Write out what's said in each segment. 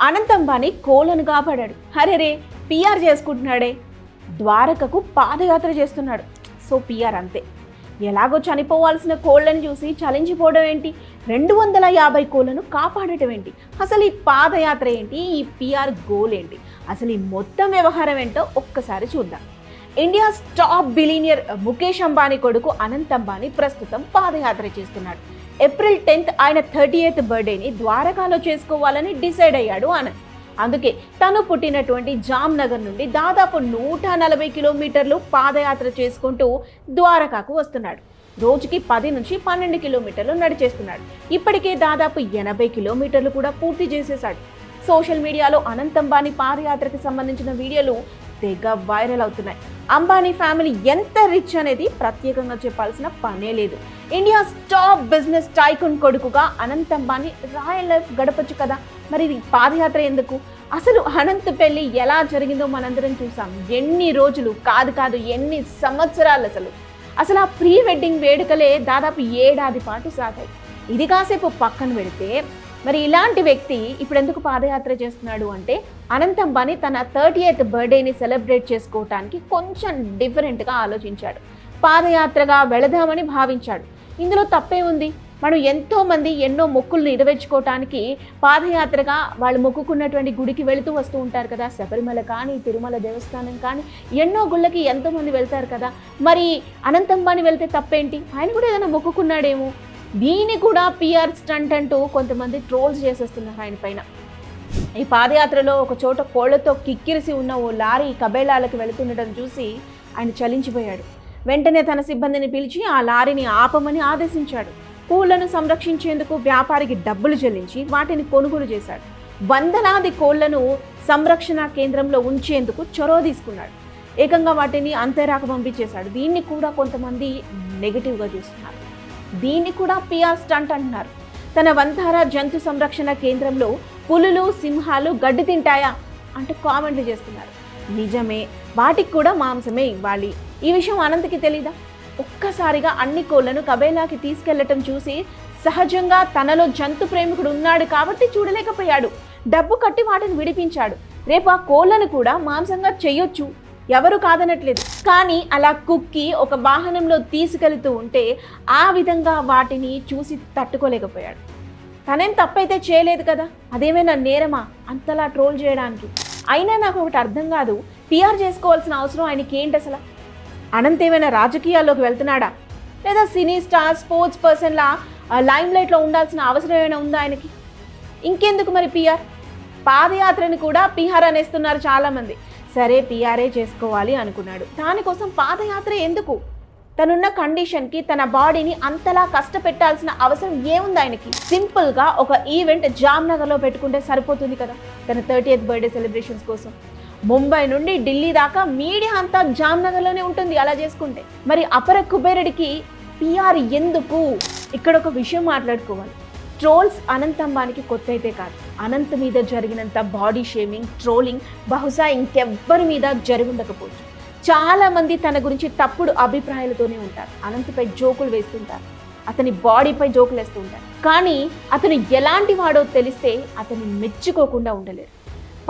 అనంత్ అంబానీ కోళ్ళను కాపాడాడు. అరే రే పిఆర్ చేసుకుంటున్నాడే. ద్వారకకు పాదయాత్ర చేస్తున్నాడు. సో పిఆర్ అంతే. ఎలాగో చనిపోవాల్సిన కోళ్ళని చూసి చలించిపోవడం ఏంటి? రెండు వందల యాభై కోళ్ళను కాపాడటం ఏంటి? అసలు ఈ పాదయాత్ర ఏంటి? ఈ పిఆర్ గోల్ ఏంటి? అసలు ఈ మొత్తం వ్యవహారం ఏంటో ఒక్కసారి చూద్దాం. India top billionaire Mukesh Ambani కొడుకు అనంత్ అంబానీ ప్రస్తుతం పాదయాత్ర చేస్తున్నాడు. ఏప్రిల్ టెన్త్ ఆయన థర్టీ ఎయిత్ బర్త్డేని ద్వారకాలో చేసుకోవాలని డిసైడ్ అయ్యాడు ఆనంద్. అందుకే తను పుట్టినటువంటి జామ్నగర్ నుండి దాదాపు నూట నలభై కిలోమీటర్లు పాదయాత్ర చేసుకుంటూ ద్వారకాకు వస్తున్నాడు. రోజుకి పది నుంచి పన్నెండు కిలోమీటర్లు నడిచేస్తున్నాడు. ఇప్పటికే దాదాపు ఎనభై కిలోమీటర్లు కూడా పూర్తి చేసేశాడు. సోషల్ మీడియాలో అనంత్ అంబానీ పాదయాత్రకు సంబంధించిన వీడియోలు తెగ వైరల్ అవుతున్నాయి. అంబానీ ఫ్యామిలీ ఎంత రిచ్ అనేది ప్రత్యేకంగా చెప్పాల్సిన పనే లేదు. ఇండియా టాప్ బిజినెస్ టైకున్ కొడుకుగా అనంత్ అంబానీ రాయల్ లైఫ్ గడపచ్చు కదా. మరి ఇది పాదయాత్ర ఎందుకు? అసలు అనంత్ పెళ్ళి ఎలా జరిగిందో మనందరం చూసాం. ఎన్ని రోజులు కాదు కాదు ఎన్ని సంవత్సరాలు అసలు. అసలు ఆ ప్రీ వెడ్డింగ్ వేడుకలే దాదాపు ఏడాది పాటు సాగాయి ఇది కాసేపు పక్కన పెడితే మరి ఇలాంటి వ్యక్తి ఇప్పుడు ఎందుకు పాదయాత్ర చేస్తున్నాడు అంటే అనంత్ అంబానీ తన థర్టీ ఎయిత్ బర్త్డేని సెలబ్రేట్ చేసుకోవటానికి కొంచెం డిఫరెంట్గా ఆలోచించాడు. పాదయాత్రగా వెళదామని భావించాడు. ఇందులో తప్పే ఉంది. మనం ఎంతోమంది ఎన్నో మొక్కులు నెరవేర్చుకోవటానికి పాదయాత్రగా వాళ్ళు మొక్కుకున్నటువంటి గుడికి వెళుతూ వస్తూ ఉంటారు కదా. శబరిమల కానీ తిరుమల దేవస్థానం కానీ ఎన్నో గుళ్ళకి ఎంతోమంది వెళ్తారు కదా. మరి అనంతంబాని వెళ్తే తప్పేంటి? ఆయన కూడా ఏదైనా మొక్కుకున్నాడేమో. దీన్ని కూడా పిఆర్ స్టంట్ అంటూ కొంతమంది ట్రోల్స్ చేసేస్తున్నారు ఆయన పైన. ఈ పాదయాత్రలో ఒక చోట కోళ్ళతో కిక్కిరిసి ఉన్న ఓ లారీ కబేళాలకు వెళుతుండటం చూసి ఆయన చలించిపోయాడు. వెంటనే తన సిబ్బందిని పిలిచి ఆ లారీని ఆపమని ఆదేశించాడు. కోళ్ళను సంరక్షించేందుకు వ్యాపారికి డబ్బులు చెల్లించి వాటిని కొనుగోలు చేశాడు. వందలాది కోళ్ళను సంరక్షణ కేంద్రంలో ఉంచేందుకు చొరవ తీసుకున్నాడు. ఏకంగా వాటిని అంతేరాక పంపించేశాడు. దీన్ని కూడా కొంతమంది నెగిటివ్గా చూస్తున్నారు. దీన్ని కూడా పిఆర్ స్టంట్ అంటున్నారు. తన వంతారా జంతు సంరక్షణ కేంద్రంలో పులులు సింహాలు గడ్డి తింటాయా? అంటూ కామెంట్లు చేస్తున్నారు. నిజమే వాటికి కూడా మాంసమే ఇవ్వాలి. ఈ విషయం అనంతకి తెలీదా? ఒక్కసారిగా అన్ని కోళ్ళను కబేలాకి తీసుకెళ్ళటం చూసి సహజంగా తనలో జంతు ప్రేమికుడు ఉన్నాడు కాబట్టి చూడలేకపోయాడు. డబ్బు కట్టి వాటిని విడిపించాడు. రేపు ఆ కోళ్ళను కూడా మాంసంగా చెయ్యొచ్చు ఎవరు కాదనట్లేదు. కానీ అలా కుక్కి ఒక వాహనంలో తీసుకెళ్తూ ఉంటే ఆ విధంగా వాటిని చూసి తట్టుకోలేకపోయాడు. తనేం తప్పైతే చేయలేదు కదా? అదేమైనా నేరమా? అంతలా ట్రోల్ చేయడానికి. అయినా నాకు ఒకటి అర్థం కాదు. పిఆర్ చేసుకోవాల్సిన అవసరం ఆయనకి ఏంటి అసలు? అనంత్ ఏమైనా రాజకీయాల్లోకి వెళ్తున్నాడా? లేదా సినీ స్టార్ స్పోర్ట్స్ పర్సన్లా లైమ్ లైట్లో ఉండాల్సిన అవసరం ఏమైనా ఉందా ఆయనకి? ఇంకెందుకు మరి పిఆర్ పాదయాత్రని కూడా పిఆర్ అనేస్తున్నారు చాలామంది. సరే పిఆర్ఏ చేసుకోవాలి అనుకున్నాడు. దానికోసం పాదయాత్ర ఎందుకు? తనున్న కండిషన్కి తన బాడీని అంతలా కష్టపెట్టాల్సిన అవసరం ఏముంది ఆయనకి? సింపుల్గా ఒక ఈవెంట్ జామ్నగర్లో పెట్టుకుంటే సరిపోతుంది కదా? తన థర్టీ ఎయిత్ బర్త్డే సెలబ్రేషన్స్ కోసం. ముంబై నుండి ఢిల్లీ దాకా మీడియా అంతా జామ్నగర్లోనే ఉంటుంది అలా చేసుకుంటే. మరి అపర కుబేరుడికి పిఆర్ ఎందుకు? ఇక్కడ ఒక విషయం మాట్లాడుకోవాలి. ట్రోల్స్ అనంత్ అంబానికి కొత్త అయితే కాదు. అనంత్ మీద జరిగినంత బాడీ షేమింగ్ ట్రోలింగ్ బహుశా ఇంకెవ్వరి మీద జరుగుండకపోవచ్చు. చాలామంది తన గురించి తప్పుడు అభిప్రాయాలతోనే ఉంటారు. అనంతపై జోకులు వేస్తుంటారు. అతని బాడీపై జోకులు వేస్తూ ఉంటారు కానీ అతను ఎలాంటి వాడో తెలిస్తే అతన్ని మెచ్చుకోకుండా ఉండలేరు.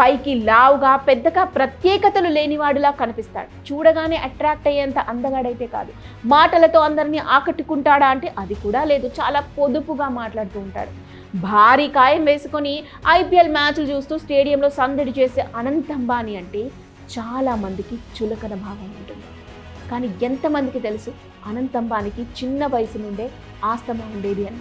పైకి లావుగా పెద్దగా ప్రత్యేకతలు లేనివాడులా కనిపిస్తాడు. చూడగానే అట్రాక్ట్ అయ్యేంత అందగాడైతే కాదు. మాటలతో అందరినీ ఆకట్టుకుంటాడా అంటే అది కూడా లేదు. చాలా పొదుపుగా మాట్లాడుతూ ఉంటాడు. భారీ కాయం వేసుకొని ఐపీఎల్ మ్యాచ్లు చూస్తూ స్టేడియంలో సందడి చేసే అనంత్ అంబానీ అంటే చాలా మందికి చులకన భావం ఉంటుంది. కానీ ఎంతమందికి తెలుసు? అనంతంబానికి చిన్న వయసు నుండే ఆస్తమా ఉండేది అని.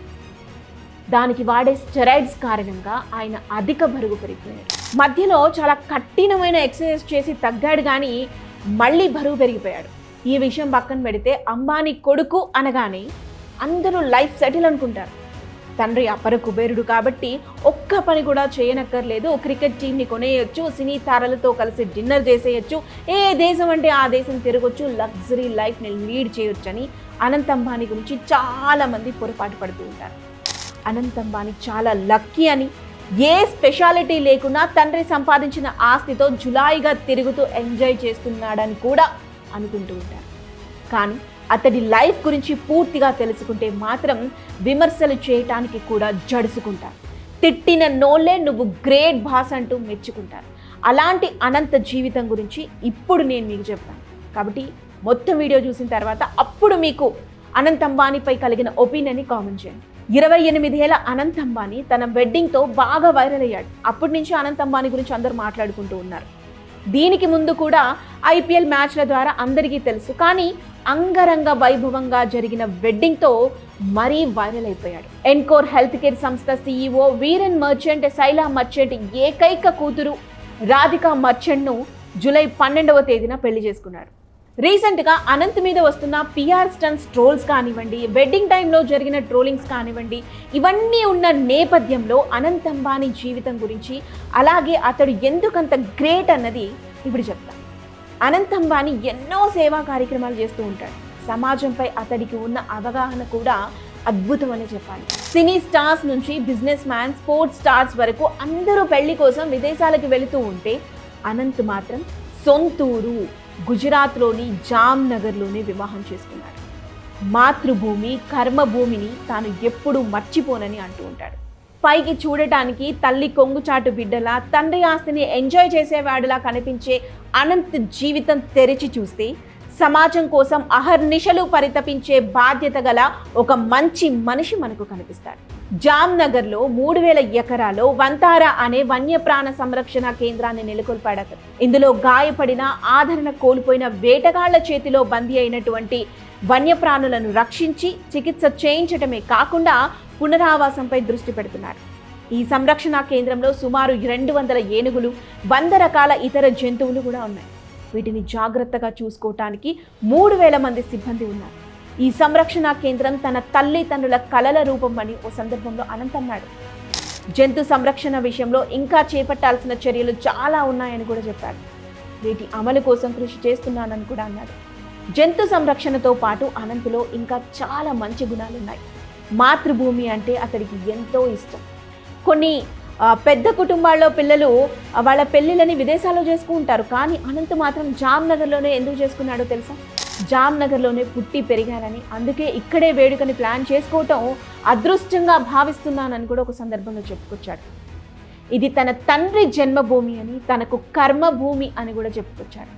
దానికి వాడే స్టెరాయిడ్స్ కారణంగా ఆయన అధిక బరువు పెరిగిపోయాడు. మధ్యలో చాలా కఠినమైన ఎక్సర్సైజ్ చేసి తగ్గాడు కానీ మళ్ళీ బరువు పెరిగిపోయాడు. ఈ విషయం పక్కన పెడితే అంబానీ కొడుకు అనగానే అందరూ లైఫ్ సెటిల్ అనుకుంటారు. తండ్రి అపర కుబేరుడు కాబట్టి ఒక్క పని కూడా చేయనక్కర్లేదు. క్రికెట్ టీంని కొనేయచ్చు సినీ తారలతో కలిసి డిన్నర్ చేసేయచ్చు. ఏ దేశం అంటే ఆ దేశం తిరగొచ్చు లగ్జరీ లైఫ్ని లీడ్ చేయొచ్చు అని అనంత్ అంబానీ గురించి చాలామంది పొరపాటు పడుతూ ఉంటారు. అనంత్ అంబానీ చాలా లక్కీ అని ఏ స్పెషాలిటీ లేకున్నా తండ్రి సంపాదించిన ఆస్తితో జులాయిగా తిరుగుతూ ఎంజాయ్ చేస్తున్నాడని కూడా అనుకుంటూ ఉంటారు. కానీ అతడి లైఫ్ గురించి పూర్తిగా తెలుసుకుంటే మాత్రం విమర్శలు చేయటానికి కూడా జడుసుకుంటారు. తిట్టిన నోళ్ళే నువ్వు గ్రేట్ భాష అంటూ మెచ్చుకుంటారు. అలాంటి అనంత జీవితం గురించి ఇప్పుడు నేను మీకు చెప్తాను. కాబట్టి మొత్తం వీడియో చూసిన తర్వాత అప్పుడు మీకు అనంత్ అంబానీపై కలిగిన ఒపీనియన్ని కామెంట్ చేయండి. ఇరవై ఎనిమిదేళ్ళ అనంత్ అంబానీ తన వెడ్డింగ్తో బాగా వైరల్ అయ్యాడు. అప్పటి నుంచి అనంత్ అంబానీ గురించి అందరూ మాట్లాడుకుంటూ ఉన్నారు. దీనికి ముందు కూడా ఐపీఎల్ మ్యాచ్ల ద్వారా అందరికీ తెలుసు. కానీ అంగరంగ వైభవంగా జరిగిన వెడ్డింగ్తో మరీ వైరల్ అయిపోయాడు. ఎన్కోర్ హెల్త్ కేర్ సంస్థ సీఈఓ వీరన్ మర్చెంట్ శైలా మర్చెంట్ ఏకైక కూతురు రాధికా మర్చెంట్ను జూలై పన్నెండవ తేదీన పెళ్ళి చేసుకున్నారు. రీసెంట్గా అనంత్ మీద వస్తున్న పిఆర్ స్టన్స్ ట్రోల్స్ కానివ్వండి వెడ్డింగ్ టైంలో జరిగిన ట్రోలింగ్స్ కానివ్వండి ఇవన్నీ ఉన్న నేపథ్యంలో అనంత్ అంబానీ జీవితం గురించి అలాగే అతడు ఎందుకంత గ్రేట్ అన్నది ఇప్పుడు చెప్తాను అనంత్ అంబానీ ఎన్నో సేవా కార్యక్రమాలు చేస్తూ ఉంటాడు. సమాజంపై అతడికి ఉన్న అవగాహన కూడా అద్భుతం అని చెప్పాలి. సినీ స్టార్స్ నుంచి బిజినెస్ మ్యాన్ స్పోర్ట్స్ స్టార్స్ వరకు అందరూ పెళ్ళి కోసం విదేశాలకు వెళుతూ ఉంటే అనంత్ మాత్రం సొంతూరు గుజరాత్లోని జామ్నగర్లోనే వివాహం చేసుకున్నాడు. మాతృభూమి కర్మభూమిని తాను ఎప్పుడూ మర్చిపోనని అంటూ ఉంటాడు. పైకి చూడటానికి తల్లి కొంగుచాటు బిడ్డలా తండ్రి ఆస్తిని ఎంజాయ్ చేసేవాడిలా కనిపించే అనంత్ జీవితం తెరిచి చూస్తే సమాజం కోసం అహర్నిశలు పరితపించే బాధ్యత గల ఒక మంచి మనిషి మనకు కనిపిస్తాడు. జామ్నగర్లో మూడు వేల ఎకరాలో వంతారా అనే వన్యప్రాణ సంరక్షణ కేంద్రాన్ని నెలకొల్పాడు అతను ఇందులో గాయపడిన ఆదరణ కోల్పోయిన వేటగాళ్ళ చేతిలో బందీ అయినటువంటి వన్యప్రాణులను రక్షించి చికిత్స చేయించటమే కాకుండా పునరావాసంపై దృష్టి పెడుతున్నారు. ఈ సంరక్షణ కేంద్రంలో సుమారు రెండు వందల ఏనుగులు వంద రకాల ఇతర జంతువులు కూడా ఉన్నాయి. వీటిని జాగ్రత్తగా చూసుకోవటానికి మూడు వేల మంది సిబ్బంది ఉన్నారు. ఈ సంరక్షణ కేంద్రం తన తల్లిదండ్రుల కలల రూపం అని ఓ సందర్భంలో అనంత్ అన్నాడు జంతు సంరక్షణ విషయంలో ఇంకా చేపట్టాల్సిన చర్యలు చాలా ఉన్నాయని కూడా చెప్పాడు. వీటి అమలు కోసం కృషి చేస్తున్నానని కూడా అన్నాడు. జంతు సంరక్షణతో పాటు అనంతులో ఇంకా చాలా మంచి గుణాలు ఉన్నాయి మాతృభూమి అంటే అతడికి ఎంతో ఇష్టం. కొన్ని పెద్ద కుటుంబాల్లో పిల్లలు వాళ్ళ పెళ్ళిళ్ళని విదేశాల్లో చేసుకుంటారు కానీ అనంత్ మాత్రం జామ్నగర్లోనే ఎందుకు చేసుకున్నాడో తెలుసా? జామ్నగర్లోనే పుట్టి పెరిగానని అందుకే ఇక్కడే వేడుకని ప్లాన్ చేసుకోవటం అదృష్టంగా భావిస్తున్నానని కూడా ఒక సందర్భంలో చెప్పుకొచ్చాడు. ఇది తన తండ్రి జన్మభూమి అని తనకు కర్మభూమి అని కూడా చెప్పుకొచ్చాడు.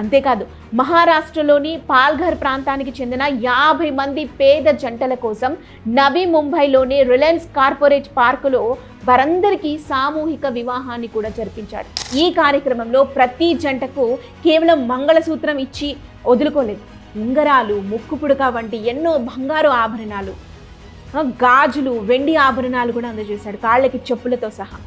అంతేకాదు మహారాష్ట్రలోని పాల్ఘర్ ప్రాంతానికి చెందిన యాభై మంది పేద జంటల కోసం నవీ ముంబైలోని రిలయన్స్ కార్పొరేట్ పార్కులో వారందరికీ సామూహిక వివాహాన్ని కూడా జరిపించాడు. ఈ కార్యక్రమంలో ప్రతి జంటకు కేవలం మంగళసూత్రం ఇచ్చి వదులుకోలేదు. ఉంగరాలు ముక్కు పుడక వంటి ఎన్నో బంగారు ఆభరణాలు గాజులు వెండి ఆభరణాలు కూడా అందజేశాడు కాళ్ళకి చెప్పులతో సహా.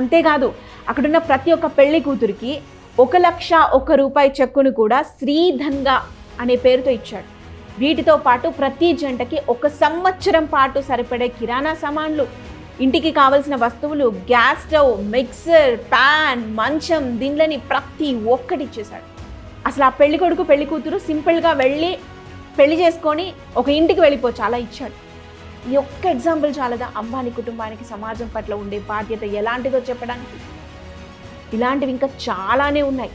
అంతేకాదు అక్కడున్న ప్రతి ఒక్క పెళ్ళి కూతురికి ఒక లక్ష ఒక రూపాయి చెక్కును కూడా శ్రీధన్గా అనే పేరుతో ఇచ్చాడు. వీటితో పాటు ప్రతి జంటకి ఒక సంవత్సరం పాటు సరిపడే కిరాణా సామాన్లు ఇంటికి కావలసిన వస్తువులు గ్యాస్ స్టవ్ మిక్సర్ ప్యాన్ మంచం దీనిలని ప్రతి ఒక్కటి ఇచ్చేశాడు. అసలు ఆ పెళ్ళి కొడుకు పెళ్ళి కూతురు సింపుల్గా వెళ్ళి పెళ్ళి చేసుకొని ఒక ఇంటికి వెళ్ళిపోవచ్చు అలా ఇచ్చాడు. ఈ ఒక్క ఎగ్జాంపుల్ చాలదా? అంబానీ కుటుంబానికి సమాజం పట్ల ఉండే బాధ్యత ఎలాంటిదో చెప్పడానికి. ఇలాంటివి ఇంకా చాలానే ఉన్నాయి.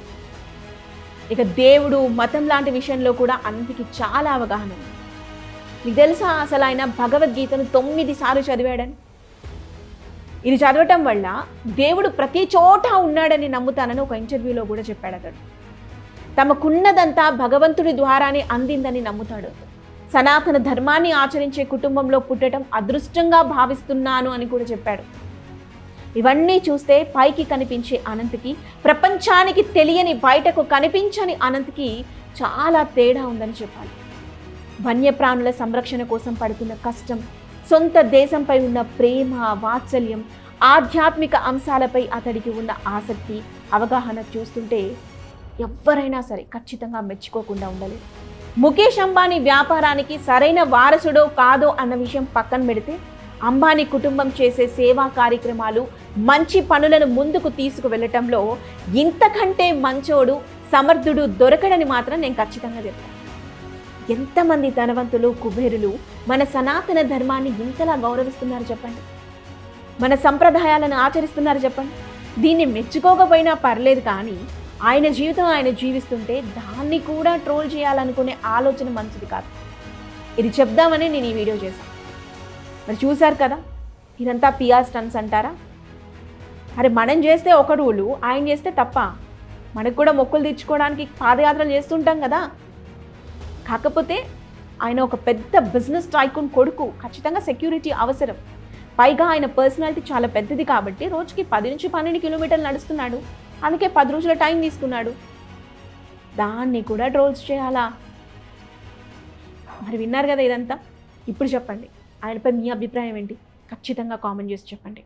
ఇక దేవుడు మతం లాంటి విషయంలో కూడా అందరికి చాలా అవగాహన ఉంది. మీకు తెలుసా అసలు ఆయన భగవద్గీతను తొమ్మిది సార్లు చదివాడని? ఇది చదవటం వల్ల దేవుడు ప్రతి చోట ఉన్నాడని నమ్ముతానని ఒక ఇంటర్వ్యూలో కూడా చెప్పాడు అతడు. తమకున్నదంతా భగవంతుడి ద్వారానే అందిందని నమ్ముతాడు సనాతన ధర్మాన్ని ఆచరించే కుటుంబంలో పుట్టడం అదృష్టంగా భావిస్తున్నాను అని కూడా చెప్పాడు. ఇవన్నీ చూస్తే పైకి కనిపించే అనంత్కి ప్రపంచానికి తెలియని బయటకు కనిపించని అనంత్కి చాలా తేడా ఉందని చెప్పాలి. వన్యప్రాణుల సంరక్షణ కోసం పడుతున్న కష్టం సొంత దేశంపై ఉన్న ప్రేమ వాత్సల్యం ఆధ్యాత్మిక అంశాలపై అతడికి ఉన్న ఆసక్తి అవగాహన చూస్తుంటే ఎవ్వరైనా సరే ఖచ్చితంగా మెచ్చుకోకుండా ఉండలేదు ముఖేష్ అంబానీ వ్యాపారానికి సరైన వారసుడో కాదో అన్న విషయం పక్కన పెడితే అంబానీ కుటుంబం చేసే సేవా కార్యక్రమాలు మంచి పనులను ముందుకు తీసుకువెళ్ళటంలో ఇంతకంటే మంచోడు సమర్థుడు దొరకడని మాత్రం నేను ఖచ్చితంగా చెప్తాను. ఎంతమంది ధనవంతులు కుబేరులు మన సనాతన ధర్మాన్ని ఇంతలా గౌరవిస్తున్నారు చెప్పండి? మన సంప్రదాయాలను ఆచరిస్తున్నారు చెప్పండి? దీన్ని మెచ్చుకోకపోయినా పర్లేదు కానీ ఆయన జీవితం ఆయన జీవిస్తుంటే దాన్ని కూడా ట్రోల్ చేయాలనుకునే ఆలోచన మంచిది కాదు. ఇది చెప్దామని నేను ఈ వీడియో చేశాను. మరి చూశారు కదా? ఇదంతా పిఆర్ స్టన్స్ అంటారా? అరే మనం చేస్తే ఒక రూలు ఆయన చేస్తే తప్ప మనకు కూడా మొక్కులు తెచ్చుకోవడానికి పాదయాత్రలు చేస్తుంటాం కదా? కాకపోతే ఆయన ఒక పెద్ద బిజినెస్ టైకూన్ కొడుకు ఖచ్చితంగా సెక్యూరిటీ అవసరం. పైగా ఆయన పర్సనాలిటీ చాలా పెద్దది కాబట్టి రోజుకి పది నుంచి పన్నెండు కిలోమీటర్లు నడుస్తున్నాడు. అందుకే పది రోజుల టైం తీసుకున్నాడు. దాన్ని కూడా ట్రోల్స్ చేయాలా? మరి విన్నారు కదా ఇదంతా? ఇప్పుడు చెప్పండి. ఆయనపై మీ అభిప్రాయం ఏంటి? ఖచ్చితంగా కామెంట్ చేసి చెప్పండి.